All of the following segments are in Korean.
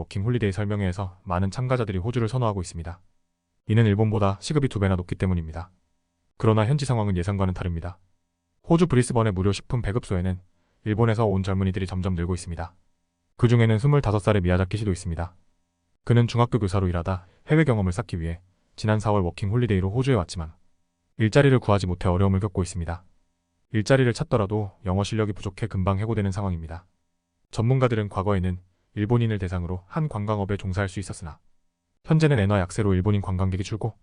워킹 홀리데이 설명회에서 많은 참가자들이 호주를 선호하고 있습니다. 이는 일본보다 시급이 두 배나 높기 때문입니다. 그러나 현지 상황은 예상과는 다릅니다. 호주 브리스번의 무료 식품 배급소에는 일본에서 온 젊은이들이 점점 늘고 있습니다. 그 중에는 25살의 미야자키 씨도 있습니다. 그는 중학교 교사로 일하다 해외 경험을 쌓기 위해 지난 4월 워킹 홀리데이로 호주에 왔지만 일자리를 구하지 못해 어려움을 겪고 있습니다. 일자리를 찾더라도 영어 실력이 부족해 금방 해고되는 상황입니다. 전문가들은 과거에는 일본인을 대상으로 한 관광업에 종사할 수 있었으나 현재는 엔화 약세로 일본인 관광객이 줄고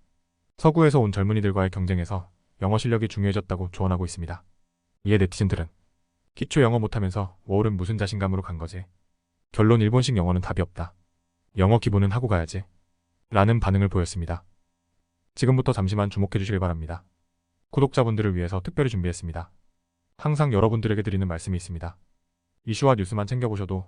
서구에서 온 젊은이들과의 경쟁에서 영어 실력이 중요해졌다고 조언하고 있습니다. 이에 네티즌들은 기초 영어 못하면서 워홀은 무슨 자신감으로 간 거지. 결론 일본식 영어는 답이 없다. 영어 기본은 하고 가야지. 라는 반응을 보였습니다. 지금부터 잠시만 주목해 주시길 바랍니다. 구독자분들을 위해서 특별히 준비했습니다. 항상 여러분들에게 드리는 말씀이 있습니다. 이슈와 뉴스만 챙겨보셔도